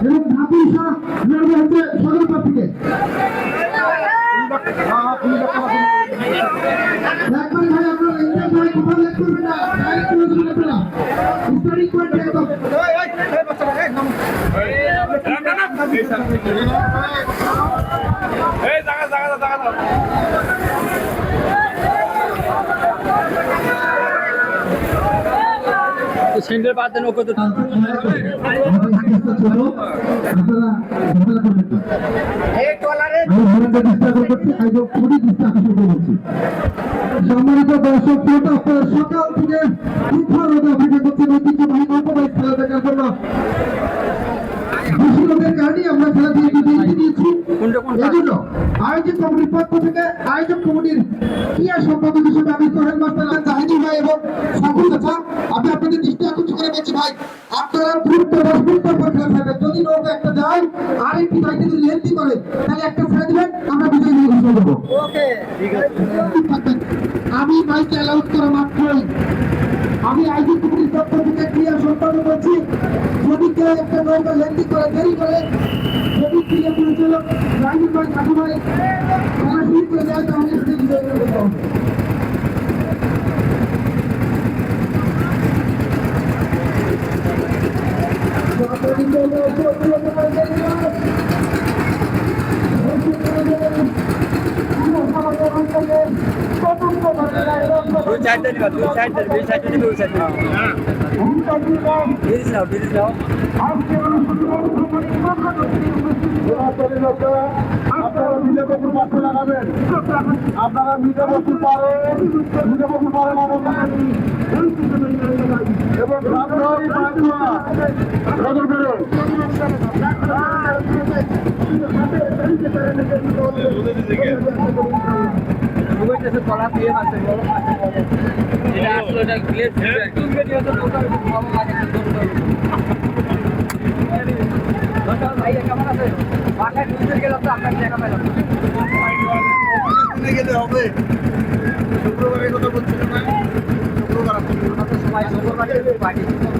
এবং ধাপি শাহ লড়বে হচ্ছে সদর প্রার্থীকে। একবার ভাই আপনার ইন্ডিয়া ভাই কোথাও লেট করবেন না ডাইরেক্ট চলে যাবেন আপনারা। স্টার্টিং পয়েন্ট একদম। এই জায়গা জায়গা জায়গা সেন্টার বাদ দেন ওকে তো ছিল আপনারা ঝামেলা করবেন না। আমি হরেন্দ্র ডিস্টার্ব করছি একদম খুবই শুরু করছি সম্মানিত দর্শক শ্রোতা আপনারা সকাল থেকে অপেক্ষা করছেন ঐতিহ্যবাহী নৌকাবাইজ খেলা দেখার জন্য। বেশি লোকের আমরা খেলা দিয়ে বিরতি দিয়েছি। কোনটা কোনটা? এজন্য আয়োজক কমিটির পক্ষ থেকে আয়োজক কমিটির ক্রিয়া সম্পাদক হিসেবে আমি সোহেল মাস্টার ভাই এবং সাকুর চাচা। আমি আপনাদের দৃষ্টি আকর্ষণ করে বলছি ভাই আপনারা দ্রুত দশ মিনিট যদি নৌকা একটা যায় আরেকটি যাইতে যদি লেন্দি করে তাহলে একটা ছেড়ে দিবেন আমরা বিজয় নিয়ে ঘোষণা করব। আমি মাইকে অ্যালাউড করা মাত্রই। আমি আইজি কমিটির পক্ষ থেকে ক্রিয়া সম্পাদন করছি। যদি কেউ একটা নৌকা লেন্দি করে দেরি করে যদি ক্রিয়া পরিচালক রাজীব ভাই ভাই খেলা শুরু করে দেয় তাহলে বিজয় নিয়ে হবে। দুই চারটা নিবা দুই চারটা দুই চারটা নিবে দুই চারটা বিরিজ নাও বিরিজ নাও আপনারা মিলে বকুর পাশে লাগাবেন এবং রামধরি পাঁচুয়া নজর করে দুইটা তলা দিয়ে মারছে বড় মারছে এটা আসলে এটা গ্লেজ একদম ভিডিও তো টোটাল কম লাগে টোটাল ভাই কেমন আছে বাসায় ঘুরতে গেলে তো আপনাকে দেখা পেলাম গেলে হবে। শুক্রবারে কথা বলছিলাম না শুক্রবার শুক্রবার